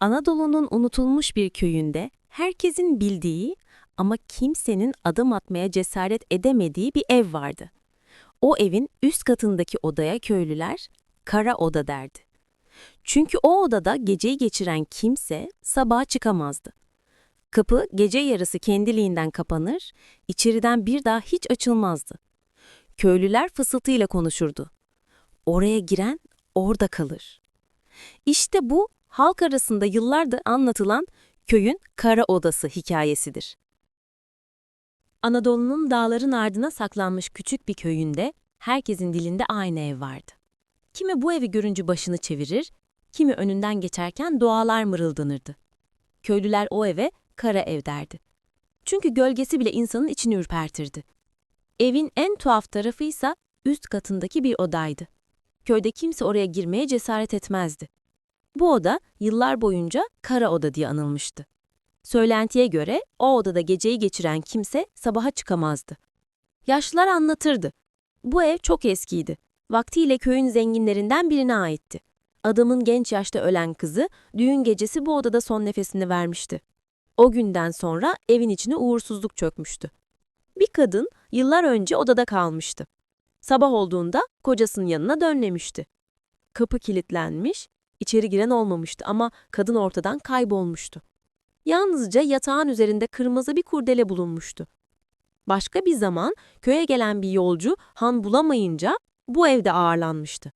Anadolu'nun unutulmuş bir köyünde herkesin bildiği ama kimsenin adım atmaya cesaret edemediği bir ev vardı. O evin üst katındaki odaya köylüler kara oda derdi. Çünkü o odada geceyi geçiren kimse sabaha çıkamazdı. Kapı gece yarısı kendiliğinden kapanır, içeriden bir daha hiç açılmazdı. Köylüler fısıltıyla konuşurdu. Oraya giren orada kalır. İşte bu halk arasında yıllardır anlatılan köyün kara odası hikayesidir. Anadolu'nun dağların ardına saklanmış küçük bir köyünde herkesin dilinde aynı ev vardı. Kimi bu evi görünce başını çevirir, kimi önünden geçerken dualar mırıldanırdı. Köylüler o eve kara ev derdi. Çünkü gölgesi bile insanın içini ürpertirdi. Evin en tuhaf tarafıysa üst katındaki bir odaydı. Köyde kimse oraya girmeye cesaret etmezdi. Bu oda yıllar boyunca kara oda diye anılmıştı. Söylentiye göre o odada geceyi geçiren kimse sabaha çıkamazdı. Yaşlılar anlatırdı. Bu ev çok eskiydi. Vaktiyle köyün zenginlerinden birine aitti. Adamın genç yaşta ölen kızı düğün gecesi bu odada son nefesini vermişti. O günden sonra evin içine uğursuzluk çökmüştü. Bir kadın yıllar önce odada kalmıştı. Sabah olduğunda kocasının yanına dönmemişti. Kapı kilitlenmiş, içeri giren olmamıştı ama kadın ortadan kaybolmuştu. Yalnızca yatağın üzerinde kırmızı bir kurdele bulunmuştu. Başka bir zaman köye gelen bir yolcu han bulamayınca bu evde ağırlanmıştı.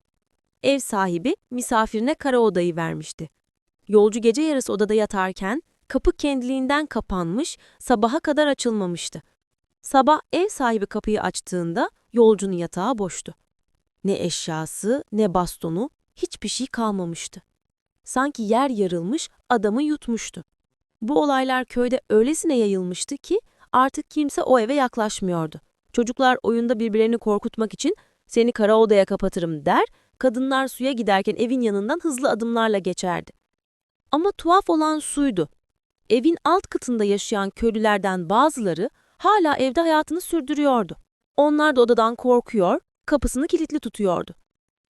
Ev sahibi misafirine kara odayı vermişti. Yolcu gece yarısı odada yatarken kapı kendiliğinden kapanmış, sabaha kadar açılmamıştı. Sabah ev sahibi kapıyı açtığında yolcunun yatağı boştu. Ne eşyası, ne bastonu, hiçbir şey kalmamıştı. Sanki yer yarılmış, adamı yutmuştu. Bu olaylar köyde öylesine yayılmıştı ki artık kimse o eve yaklaşmıyordu. Çocuklar oyunda birbirlerini korkutmak için seni kara odaya kapatırım der, kadınlar suya giderken evin yanından hızlı adımlarla geçerdi. Ama tuhaf olan suydu. Evin alt katında yaşayan köylülerden bazıları hala evde hayatını sürdürüyordu. Onlar da odadan korkuyor, kapısını kilitli tutuyordu.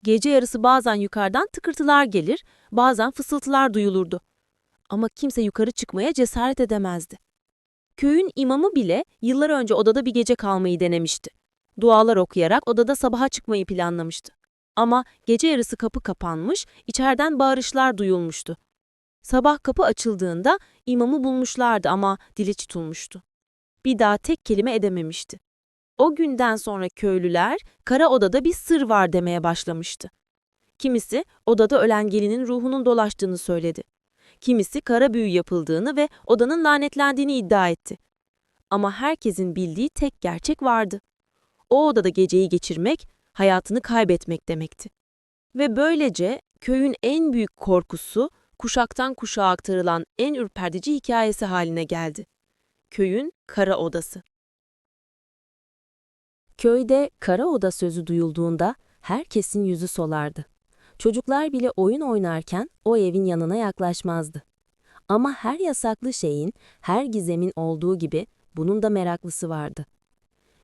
Gece yarısı bazen yukarıdan tıkırtılar gelir, bazen fısıltılar duyulurdu. Ama kimse yukarı çıkmaya cesaret edemezdi. Köyün imamı bile yıllar önce odada bir gece kalmayı denemişti. Dualar okuyarak odada sabaha çıkmayı planlamıştı. Ama gece yarısı kapı kapanmış, içeriden bağırışlar duyulmuştu. Sabah kapı açıldığında imamı bulmuşlardı ama dili tutulmuştu. Bir daha tek kelime edememişti. O günden sonra köylüler kara odada bir sır var demeye başlamıştı. Kimisi odada ölen gelinin ruhunun dolaştığını söyledi. Kimisi kara büyü yapıldığını ve odanın lanetlendiğini iddia etti. Ama herkesin bildiği tek gerçek vardı. O odada geceyi geçirmek, hayatını kaybetmek demekti. Ve böylece köyün en büyük korkusu, kuşaktan kuşağa aktarılan en ürpertici hikayesi haline geldi. Köyün kara odası. Köyde kara oda sözü duyulduğunda herkesin yüzü solardı. Çocuklar bile oyun oynarken o evin yanına yaklaşmazdı. Ama her yasaklı şeyin, her gizemin olduğu gibi bunun da meraklısı vardı.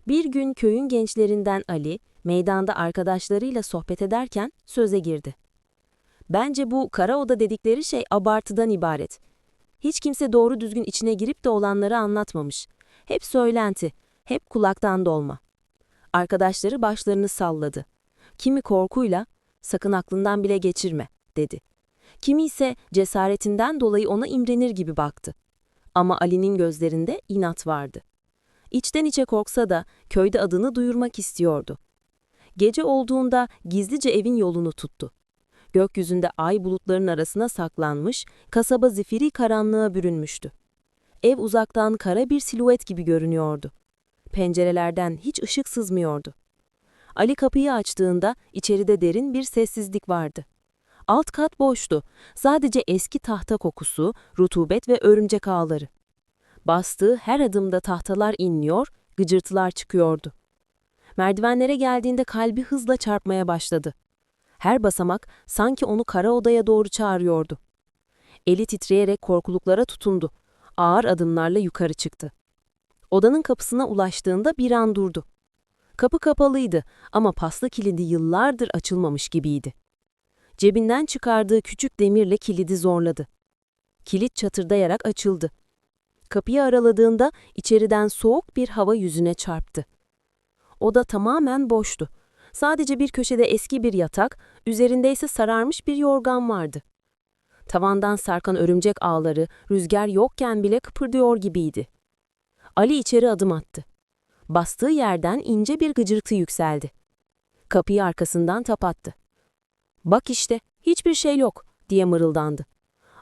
Bir gün köyün gençlerinden Ali, meydanda arkadaşlarıyla sohbet ederken söze girdi. Bence bu kara oda dedikleri şey abartıdan ibaret. Hiç kimse doğru düzgün içine girip de olanları anlatmamış. Hep söylenti, hep kulaktan dolma. Arkadaşları başlarını salladı. Kimi korkuyla, sakın aklından bile geçirme, dedi. Kimi ise cesaretinden dolayı ona imrenir gibi baktı. Ama Ali'nin gözlerinde inat vardı. İçten içe korksa da köyde adını duyurmak istiyordu. Gece olduğunda gizlice evin yolunu tuttu. Gökyüzünde ay bulutların arasına saklanmış, kasaba zifiri karanlığa bürünmüştü. Ev uzaktan kara bir siluet gibi görünüyordu. Pencerelerden hiç ışık sızmıyordu. Ali kapıyı açtığında içeride derin bir sessizlik vardı. Alt kat boştu. Sadece eski tahta kokusu, rutubet ve örümcek ağları. Bastığı her adımda tahtalar inliyor, gıcırtılar çıkıyordu. Merdivenlere geldiğinde kalbi hızla çarpmaya başladı. Her basamak sanki onu kara odaya doğru çağırıyordu. Eli titreyerek korkuluklara tutundu. Ağır adımlarla yukarı çıktı. Odanın kapısına ulaştığında bir an durdu. Kapı kapalıydı ama paslı kilidi yıllardır açılmamış gibiydi. Cebinden çıkardığı küçük demirle kilidi zorladı. Kilit çatırdayarak açıldı. Kapıyı araladığında içeriden soğuk bir hava yüzüne çarptı. Oda tamamen boştu. Sadece bir köşede eski bir yatak, üzerinde ise sararmış bir yorgan vardı. Tavandan sarkan örümcek ağları rüzgar yokken bile kıpırdıyor gibiydi. Ali içeri adım attı. Bastığı yerden ince bir gıcırtı yükseldi. Kapıyı arkasından tapattı. Bak işte, hiçbir şey yok, diye mırıldandı.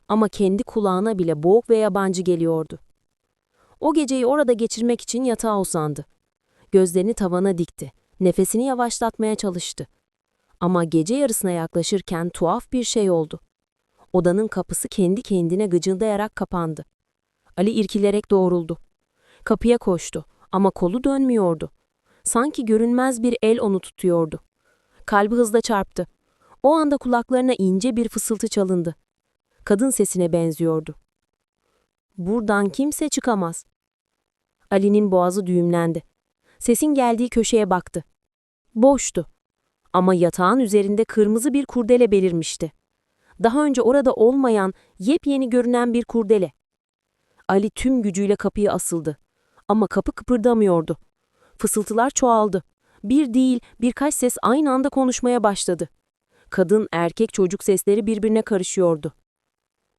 Ama kendi kulağına bile boğuk ve yabancı geliyordu. O geceyi orada geçirmek için yatağa uzandı. Gözlerini tavana dikti. Nefesini yavaşlatmaya çalıştı. Ama gece yarısına yaklaşırken tuhaf bir şey oldu. Odanın kapısı kendi kendine gıcıldayarak kapandı. Ali irkilerek doğruldu. Kapıya koştu ama kolu dönmüyordu. Sanki görünmez bir el onu tutuyordu. Kalbi hızla çarptı. O anda kulaklarına ince bir fısıltı çalındı. Kadın sesine benziyordu. Buradan kimse çıkamaz. Ali'nin boğazı düğümlendi. Sesin geldiği köşeye baktı. Boştu. Ama yatağın üzerinde kırmızı bir kurdele belirmişti. Daha önce orada olmayan, yepyeni görünen bir kurdele. Ali tüm gücüyle kapıya asıldı. Ama kapı kıpırdamıyordu. Fısıltılar çoğaldı. Bir değil, birkaç ses aynı anda konuşmaya başladı. Kadın, erkek, çocuk sesleri birbirine karışıyordu.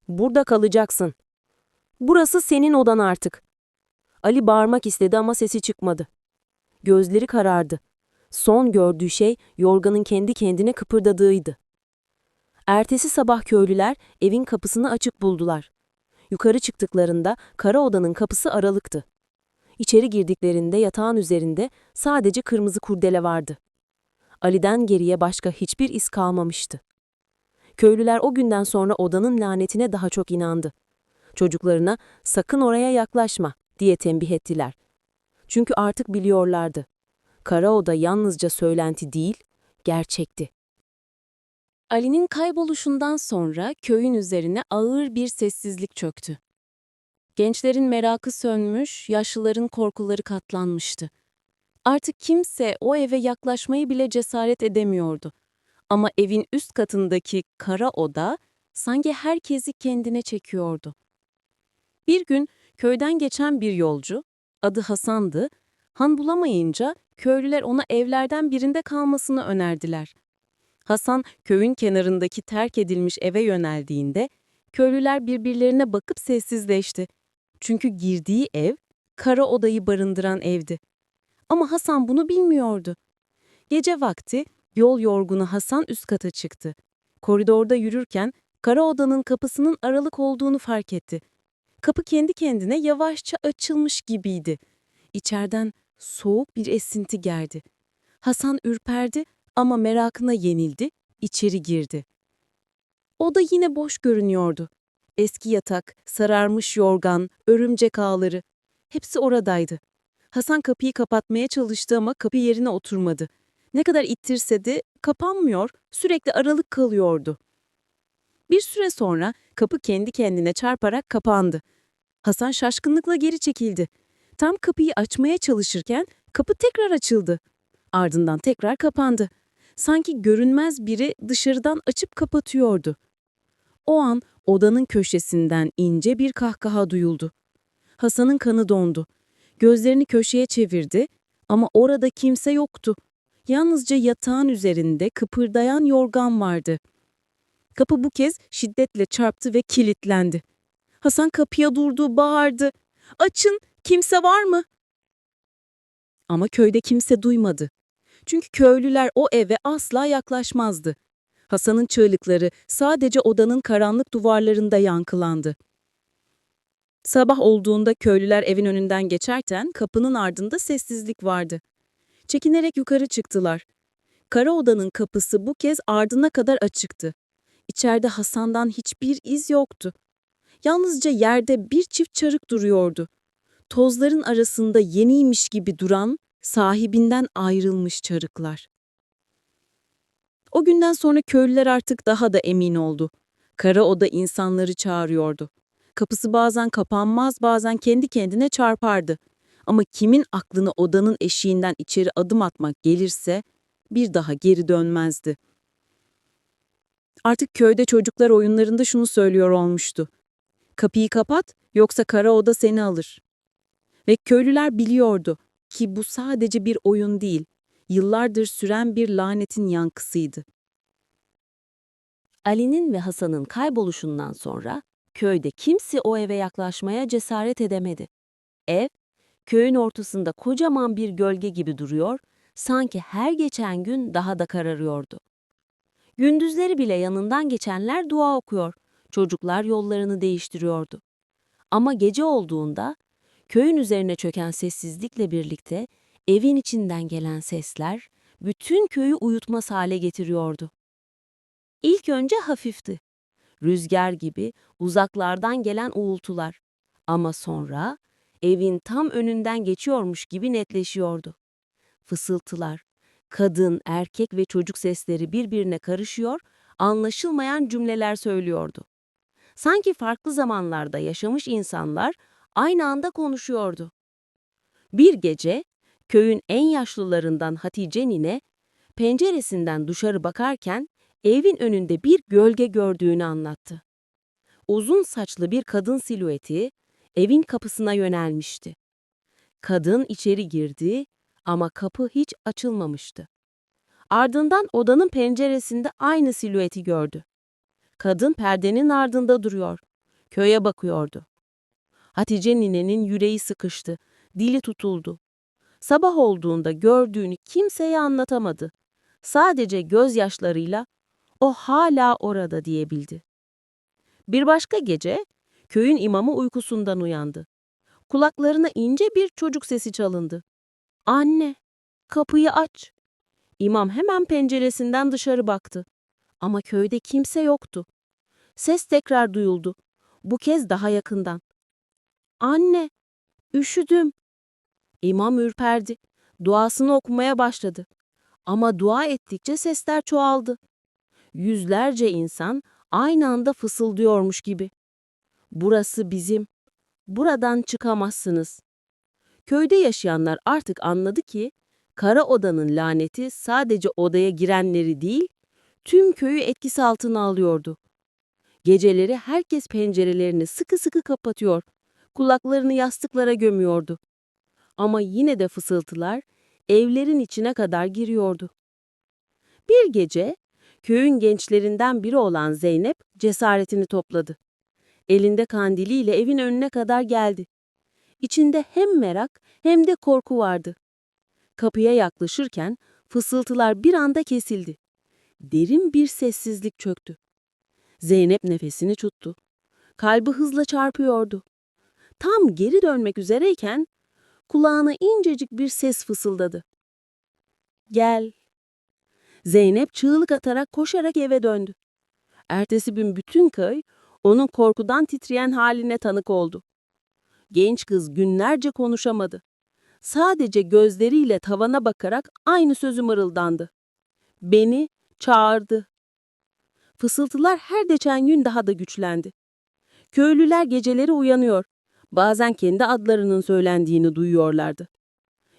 Burada kalacaksın. Burası senin odan artık. Ali bağırmak istedi ama sesi çıkmadı. Gözleri karardı. Son gördüğü şey yorganın kendi kendine kıpırdadığıydı. Ertesi sabah köylüler evin kapısını açık buldular. Yukarı çıktıklarında kara odanın kapısı aralıktı. İçeri girdiklerinde yatağın üzerinde sadece kırmızı kurdele vardı. Ali'den geriye başka hiçbir iz kalmamıştı. Köylüler o günden sonra odanın lanetine daha çok inandı. Çocuklarına sakın oraya yaklaşma diye tembih ettiler. Çünkü artık biliyorlardı. Kara oda yalnızca söylenti değil, gerçekti. Ali'nin kayboluşundan sonra köyün üzerine ağır bir sessizlik çöktü. Gençlerin merakı sönmüş, yaşlıların korkuları katlanmıştı. Artık kimse o eve yaklaşmayı bile cesaret edemiyordu. Ama evin üst katındaki kara oda sanki herkesi kendine çekiyordu. Bir gün köyden geçen bir yolcu, adı Hasan'dı, han bulamayınca köylüler ona evlerden birinde kalmasını önerdiler. Hasan köyün kenarındaki terk edilmiş eve yöneldiğinde köylüler birbirlerine bakıp sessizleşti. Çünkü girdiği ev kara odayı barındıran evdi. Ama Hasan bunu bilmiyordu. Gece vakti yol yorgunu Hasan üst kata çıktı. Koridorda yürürken kara odanın kapısının aralık olduğunu fark etti. Kapı kendi kendine yavaşça açılmış gibiydi. İçeriden soğuk bir esinti geldi. Hasan ürperdi ama merakına yenildi, içeri girdi. Oda yine boş görünüyordu. Eski yatak, sararmış yorgan, örümcek ağları hepsi oradaydı. Hasan kapıyı kapatmaya çalıştı ama kapı yerine oturmadı. Ne kadar ittirse de kapanmıyor, sürekli aralık kalıyordu. Bir süre sonra kapı kendi kendine çarparak kapandı. Hasan şaşkınlıkla geri çekildi. Tam kapıyı açmaya çalışırken kapı tekrar açıldı. Ardından tekrar kapandı. Sanki görünmez biri dışarıdan açıp kapatıyordu. O an odanın köşesinden ince bir kahkaha duyuldu. Hasan'ın kanı dondu. Gözlerini köşeye çevirdi ama orada kimse yoktu. Yalnızca yatağın üzerinde kıpırdayan yorgan vardı. Kapı bu kez şiddetle çarptı ve kilitlendi. Hasan kapıya durdu, bağırdı. Açın, kimse var mı? Ama köyde kimse duymadı. Çünkü köylüler o eve asla yaklaşmazdı. Hasan'ın çığlıkları sadece odanın karanlık duvarlarında yankılandı. Sabah olduğunda köylüler evin önünden geçerken kapının ardında sessizlik vardı. Çekinerek yukarı çıktılar. Kara odanın kapısı bu kez ardına kadar açıktı. İçeride Hasan'dan hiçbir iz yoktu. Yalnızca yerde bir çift çarık duruyordu. Tozların arasında yeniymiş gibi duran, sahibinden ayrılmış çarıklar. O günden sonra köylüler artık daha da emin oldu. Kara oda insanları çağırıyordu. Kapısı bazen kapanmaz, bazen kendi kendine çarpardı. Ama kimin aklına odanın eşiğinden içeri adım atmak gelirse bir daha geri dönmezdi. Artık köyde çocuklar oyunlarında şunu söylüyor olmuştu. Kapıyı kapat yoksa kara oda seni alır. Ve köylüler biliyordu ki bu sadece bir oyun değil, yıllardır süren bir lanetin yankısıydı. Ali'nin ve Hasan'ın kayboluşundan sonra köyde kimse o eve yaklaşmaya cesaret edemedi. Ev, köyün ortasında kocaman bir gölge gibi duruyor, sanki her geçen gün daha da kararıyordu. Gündüzleri bile yanından geçenler dua okuyor, çocuklar yollarını değiştiriyordu. Ama gece olduğunda, köyün üzerine çöken sessizlikle birlikte evin içinden gelen sesler bütün köyü uyutmaz hale getiriyordu. İlk önce hafifti. Rüzgar gibi uzaklardan gelen uğultular. Ama sonra evin tam önünden geçiyormuş gibi netleşiyordu. Fısıltılar, kadın, erkek ve çocuk sesleri birbirine karışıyor, anlaşılmayan cümleler söylüyordu. Sanki farklı zamanlarda yaşamış insanlar aynı anda konuşuyordu. Bir gece köyün en yaşlılarından Hatice nine penceresinden dışarı bakarken evin önünde bir gölge gördüğünü anlattı. Uzun saçlı bir kadın silüeti evin kapısına yönelmişti. Kadın içeri girdi ama kapı hiç açılmamıştı. Ardından odanın penceresinde aynı silüeti gördü. Kadın perdenin ardında duruyor. Köye bakıyordu. Hatice ninenin yüreği sıkıştı, dili tutuldu. Sabah olduğunda gördüğünü kimseye anlatamadı. Sadece gözyaşlarıyla o hala orada diyebildi. Bir başka gece köyün imamı uykusundan uyandı. Kulaklarına ince bir çocuk sesi çalındı. Anne, kapıyı aç. İmam hemen penceresinden dışarı baktı. Ama köyde kimse yoktu. Ses tekrar duyuldu. Bu kez daha yakından. Anne, üşüdüm. İmam ürperdi. Duasını okumaya başladı. Ama dua ettikçe sesler çoğaldı. Yüzlerce insan aynı anda fısıldıyormuş gibi. Burası bizim. Buradan çıkamazsınız. Köyde yaşayanlar artık anladı ki kara odanın laneti sadece odaya girenleri değil, tüm köyü etkisi altına alıyordu. Geceleri herkes pencerelerini sıkı sıkı kapatıyor, kulaklarını yastıklara gömüyordu. Ama yine de fısıltılar evlerin içine kadar giriyordu. Bir gece köyün gençlerinden biri olan Zeynep cesaretini topladı. Elinde kandiliyle evin önüne kadar geldi. İçinde hem merak hem de korku vardı. Kapıya yaklaşırken fısıltılar bir anda kesildi. Derin bir sessizlik çöktü. Zeynep nefesini tuttu. Kalbi hızla çarpıyordu. Tam geri dönmek üzereyken kulağına incecik bir ses fısıldadı. Gel. Zeynep çığlık atarak koşarak eve döndü. Ertesi gün bütün köy onun korkudan titreyen haline tanık oldu. Genç kız günlerce konuşamadı. Sadece gözleriyle tavana bakarak aynı sözü mırıldandı. Beni çağırdı. Fısıltılar her geçen gün daha da güçlendi. Köylüler geceleri uyanıyor. Bazen kendi adlarının söylendiğini duyuyorlardı.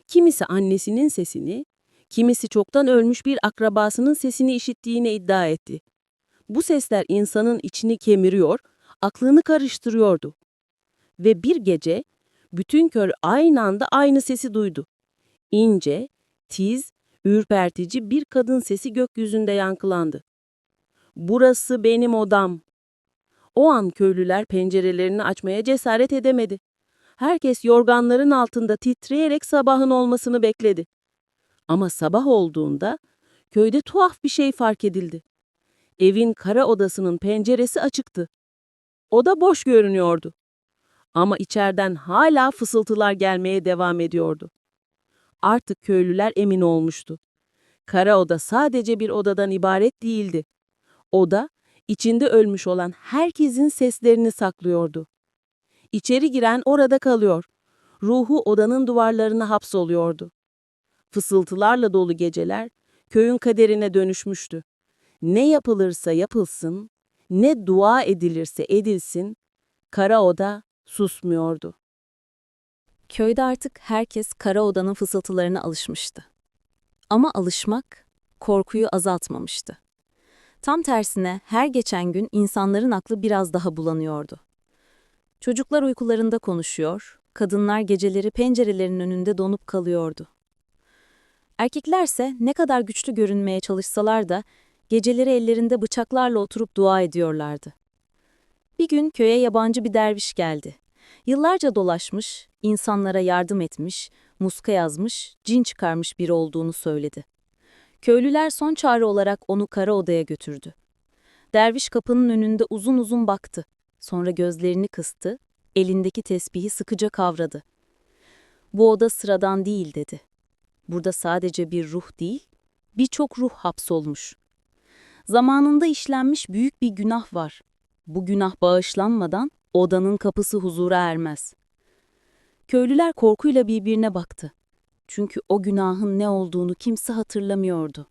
Kimisi annesinin sesini, kimisi çoktan ölmüş bir akrabasının sesini işittiğini iddia etti. Bu sesler insanın içini kemiriyor, aklını karıştırıyordu. Ve bir gece bütün köy aynı anda aynı sesi duydu. İnce, tiz, ürpertici bir kadın sesi gökyüzünde yankılandı. Burası benim odam. O an köylüler pencerelerini açmaya cesaret edemedi. Herkes yorganların altında titreyerek sabahın olmasını bekledi. Ama sabah olduğunda köyde tuhaf bir şey fark edildi. Evin kara odasının penceresi açıktı. Oda boş görünüyordu. Ama içeriden hala fısıltılar gelmeye devam ediyordu. Artık köylüler emin olmuştu. Kara oda sadece bir odadan ibaret değildi. Oda, içinde ölmüş olan herkesin seslerini saklıyordu. İçeri giren orada kalıyor. Ruhu odanın duvarlarına hapsoluyordu. Fısıltılarla dolu geceler köyün kaderine dönüşmüştü. Ne yapılırsa yapılsın, ne dua edilirse edilsin, kara oda susmuyordu. Köyde artık herkes kara odanın fısıltılarına alışmıştı. Ama alışmak korkuyu azaltmamıştı. Tam tersine her geçen gün insanların aklı biraz daha bulanıyordu. Çocuklar uykularında konuşuyor, kadınlar geceleri pencerelerin önünde donup kalıyordu. Erkeklerse ne kadar güçlü görünmeye çalışsalar da geceleri ellerinde bıçaklarla oturup dua ediyorlardı. Bir gün köye yabancı bir derviş geldi. Yıllarca dolaşmış, insanlara yardım etmiş, muska yazmış, cin çıkarmış biri olduğunu söyledi. Köylüler son çare olarak onu kara odaya götürdü. Derviş kapının önünde uzun uzun baktı. Sonra gözlerini kıstı, elindeki tesbihi sıkıca kavradı. Bu oda sıradan değil dedi. Burada sadece bir ruh değil, birçok ruh hapsolmuş. Zamanında işlenmiş büyük bir günah var. Bu günah bağışlanmadan odanın kapısı huzura ermez. Köylüler korkuyla birbirine baktı. Çünkü o günahın ne olduğunu kimse hatırlamıyordu.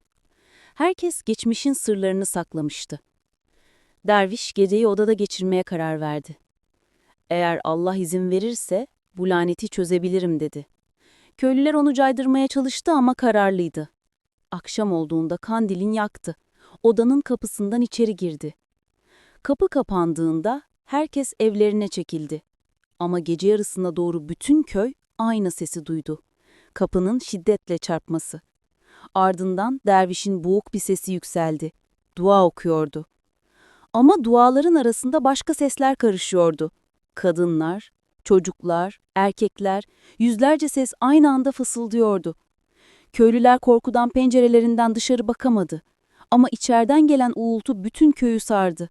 Herkes geçmişin sırlarını saklamıştı. Derviş geceyi odada geçirmeye karar verdi. Eğer Allah izin verirse bu laneti çözebilirim dedi. Köylüler onu caydırmaya çalıştı ama kararlıydı. Akşam olduğunda kandilin yaktı. Odanın kapısından içeri girdi. Kapı kapandığında herkes evlerine çekildi. Ama gece yarısına doğru bütün köy aynı sesi duydu. Kapının şiddetle çarpması. Ardından dervişin boğuk bir sesi yükseldi. Dua okuyordu. Ama duaların arasında başka sesler karışıyordu. Kadınlar, çocuklar, erkekler, yüzlerce ses aynı anda fısıldıyordu. Köylüler korkudan pencerelerinden dışarı bakamadı. Ama içeriden gelen uğultu bütün köyü sardı.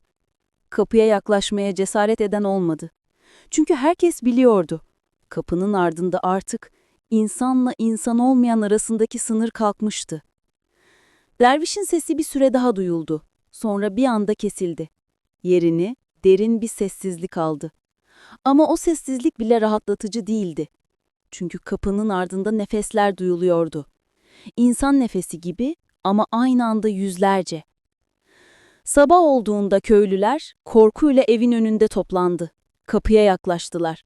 Kapıya yaklaşmaya cesaret eden olmadı. Çünkü herkes biliyordu. Kapının ardında artık insanla insan olmayan arasındaki sınır kalkmıştı. Dervişin sesi bir süre daha duyuldu. Sonra bir anda kesildi. Yerini derin bir sessizlik aldı. Ama o sessizlik bile rahatlatıcı değildi. Çünkü kapının ardında nefesler duyuluyordu. İnsan nefesi gibi ama aynı anda yüzlerce. Sabah olduğunda köylüler korkuyla evin önünde toplandı. Kapıya yaklaştılar.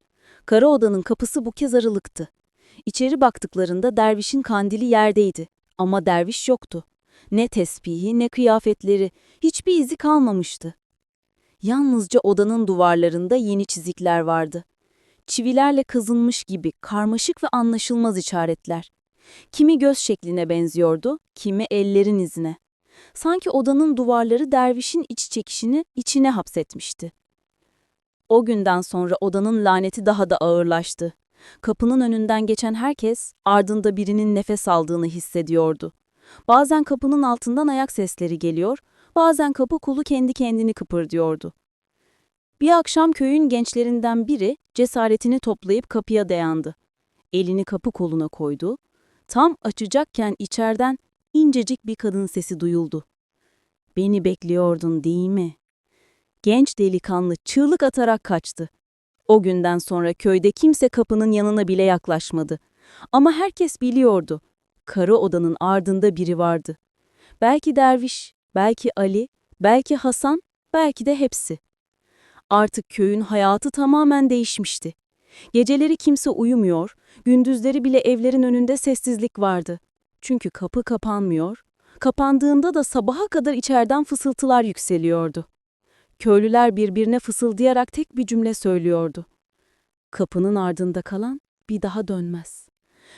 Kara odanın kapısı bu kez aralıktı. İçeri baktıklarında dervişin kandili yerdeydi. Ama derviş yoktu. Ne tespihi ne kıyafetleri, hiçbir izi kalmamıştı. Yalnızca odanın duvarlarında yeni çizikler vardı. Çivilerle kazınmış gibi karmaşık ve anlaşılmaz işaretler. Kimi göz şekline benziyordu, kimi ellerin izine. Sanki odanın duvarları dervişin iç çekişini içine hapsetmişti. O günden sonra odanın laneti daha da ağırlaştı. Kapının önünden geçen herkes ardında birinin nefes aldığını hissediyordu. Bazen kapının altından ayak sesleri geliyor, bazen kapı kulu kendi kendini kıpırdıyordu. Bir akşam köyün gençlerinden biri cesaretini toplayıp kapıya dayandı. Elini kapı koluna koydu. Tam açacakken içeriden incecik bir kadın sesi duyuldu. Beni bekliyordun değil mi? Genç delikanlı çığlık atarak kaçtı. O günden sonra köyde kimse kapının yanına bile yaklaşmadı. Ama herkes biliyordu. Kara odanın ardında biri vardı. Belki derviş, belki Ali, belki Hasan, belki de hepsi. Artık köyün hayatı tamamen değişmişti. Geceleri kimse uyumuyor, gündüzleri bile evlerin önünde sessizlik vardı. Çünkü kapı kapanmıyor, kapandığında da sabaha kadar içeriden fısıltılar yükseliyordu. Köylüler birbirine fısıldayarak tek bir cümle söylüyordu. Kapının ardında kalan bir daha dönmez.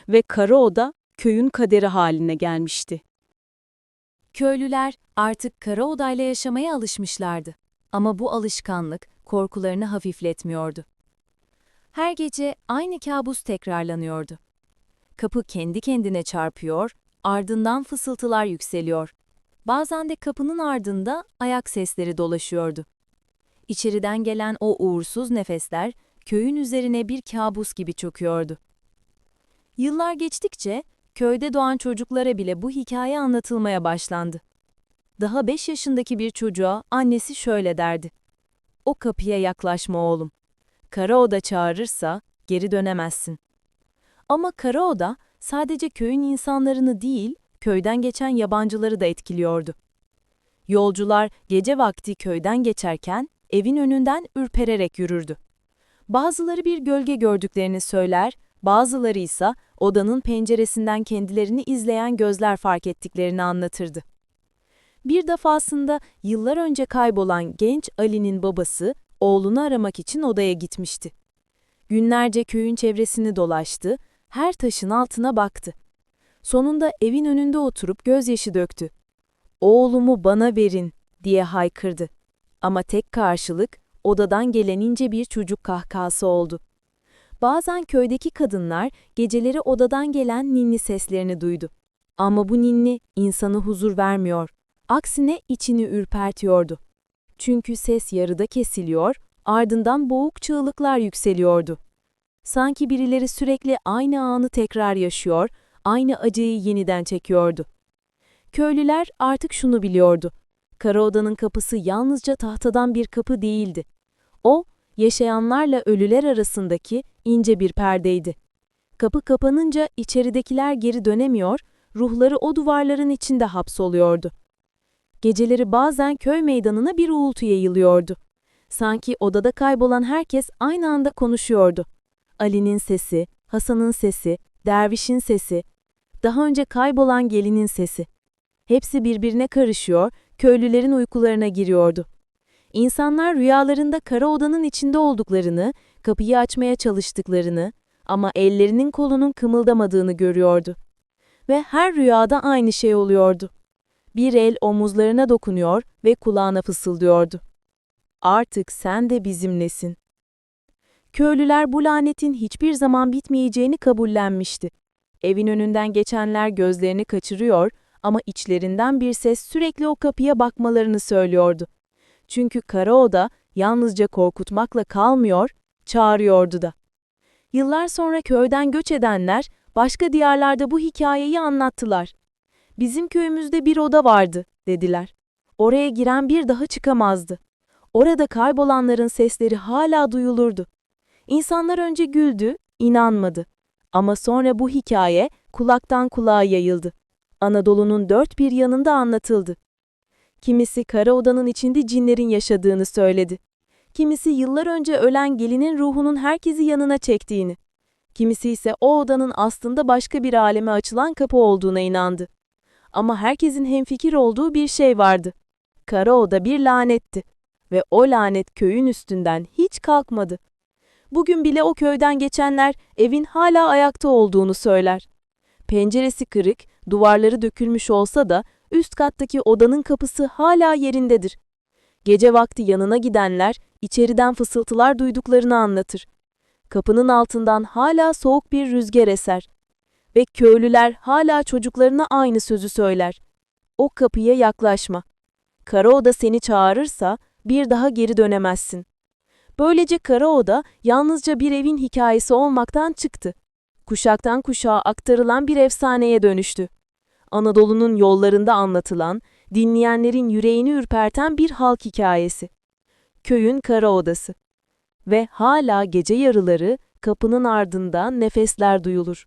Ve kara oda köyün kaderi haline gelmişti. Köylüler artık kara odayla yaşamaya alışmışlardı. Ama bu alışkanlık korkularını hafifletmiyordu. Her gece aynı kabus tekrarlanıyordu. Kapı kendi kendine çarpıyor, ardından fısıltılar yükseliyor. Bazen de kapının ardında ayak sesleri dolaşıyordu. İçeriden gelen o uğursuz nefesler köyün üzerine bir kabus gibi çöküyordu. Yıllar geçtikçe köyde doğan çocuklara bile bu hikaye anlatılmaya başlandı. Daha 5 yaşındaki bir çocuğa annesi şöyle derdi. O kapıya yaklaşma oğlum. Kara oda çağırırsa geri dönemezsin. Ama kara oda sadece köyün insanlarını değil, köyden geçen yabancıları da etkiliyordu. Yolcular gece vakti köyden geçerken evin önünden ürpererek yürürdü. Bazıları bir gölge gördüklerini söyler, bazıları ise odanın penceresinden kendilerini izleyen gözler fark ettiklerini anlatırdı. Bir defasında yıllar önce kaybolan genç Ali'nin babası oğlunu aramak için odaya gitmişti. Günlerce köyün çevresini dolaştı, her taşın altına baktı. Sonunda evin önünde oturup gözyaşı döktü. Oğlumu bana verin diye haykırdı. Ama tek karşılık odadan gelen ince bir çocuk kahkahası oldu. Bazen köydeki kadınlar geceleri odadan gelen ninni seslerini duydu. Ama bu ninni insanı huzur vermiyor. Aksine içini ürpertiyordu. Çünkü ses yarıda kesiliyor, ardından boğuk çığlıklar yükseliyordu. Sanki birileri sürekli aynı anı tekrar yaşıyor, aynı acıyı yeniden çekiyordu. Köylüler artık şunu biliyordu. Kara odanın kapısı yalnızca tahtadan bir kapı değildi. O, yaşayanlarla ölüler arasındaki ince bir perdeydi. Kapı kapanınca içeridekiler geri dönemiyor, ruhları o duvarların içinde hapsoluyordu. Geceleri bazen köy meydanına bir uğultu yayılıyordu. Sanki odada kaybolan herkes aynı anda konuşuyordu. Ali'nin sesi, Hasan'ın sesi, Derviş'in sesi, daha önce kaybolan gelinin sesi. Hepsi birbirine karışıyor, köylülerin uykularına giriyordu. İnsanlar rüyalarında kara odanın içinde olduklarını, kapıyı açmaya çalıştıklarını ama ellerinin kolunun kımıldamadığını görüyordu. Ve her rüyada aynı şey oluyordu. Bir el omuzlarına dokunuyor ve kulağına fısıldıyordu. Artık sen de bizimlesin. Köylüler bu lanetin hiçbir zaman bitmeyeceğini kabullenmişti. Evin önünden geçenler gözlerini kaçırıyor ama içlerinden bir ses sürekli o kapıya bakmalarını söylüyordu. Çünkü kara oda yalnızca korkutmakla kalmıyor, çağırıyordu da. Yıllar sonra köyden göç edenler başka diyarlarda bu hikayeyi anlattılar. Bizim köyümüzde bir oda vardı, dediler. Oraya giren bir daha çıkamazdı. Orada kaybolanların sesleri hala duyulurdu. İnsanlar önce güldü, inanmadı. Ama sonra bu hikaye kulaktan kulağa yayıldı. Anadolu'nun dört bir yanında anlatıldı. Kimisi kara odanın içinde cinlerin yaşadığını söyledi. Kimisi yıllar önce ölen gelinin ruhunun herkesi yanına çektiğini. Kimisi ise o odanın aslında başka bir aleme açılan kapı olduğuna inandı. Ama herkesin hemfikir olduğu bir şey vardı. Kara oda bir lanetti ve o lanet köyün üstünden hiç kalkmadı. Bugün bile o köyden geçenler evin hala ayakta olduğunu söyler. Penceresi kırık, duvarları dökülmüş olsa da üst kattaki odanın kapısı hala yerindedir. Gece vakti yanına gidenler içeriden fısıltılar duyduklarını anlatır. Kapının altından hala soğuk bir rüzgar eser. Ve köylüler hala çocuklarına aynı sözü söyler. O kapıya yaklaşma. Kara oda seni çağırırsa bir daha geri dönemezsin. Böylece Kara Oda yalnızca bir evin hikayesi olmaktan çıktı. Kuşaktan kuşağa aktarılan bir efsaneye dönüştü. Anadolu'nun yollarında anlatılan, dinleyenlerin yüreğini ürperten bir halk hikayesi. Köyün Kara Odası. Ve hala gece yarıları kapının ardında nefesler duyulur.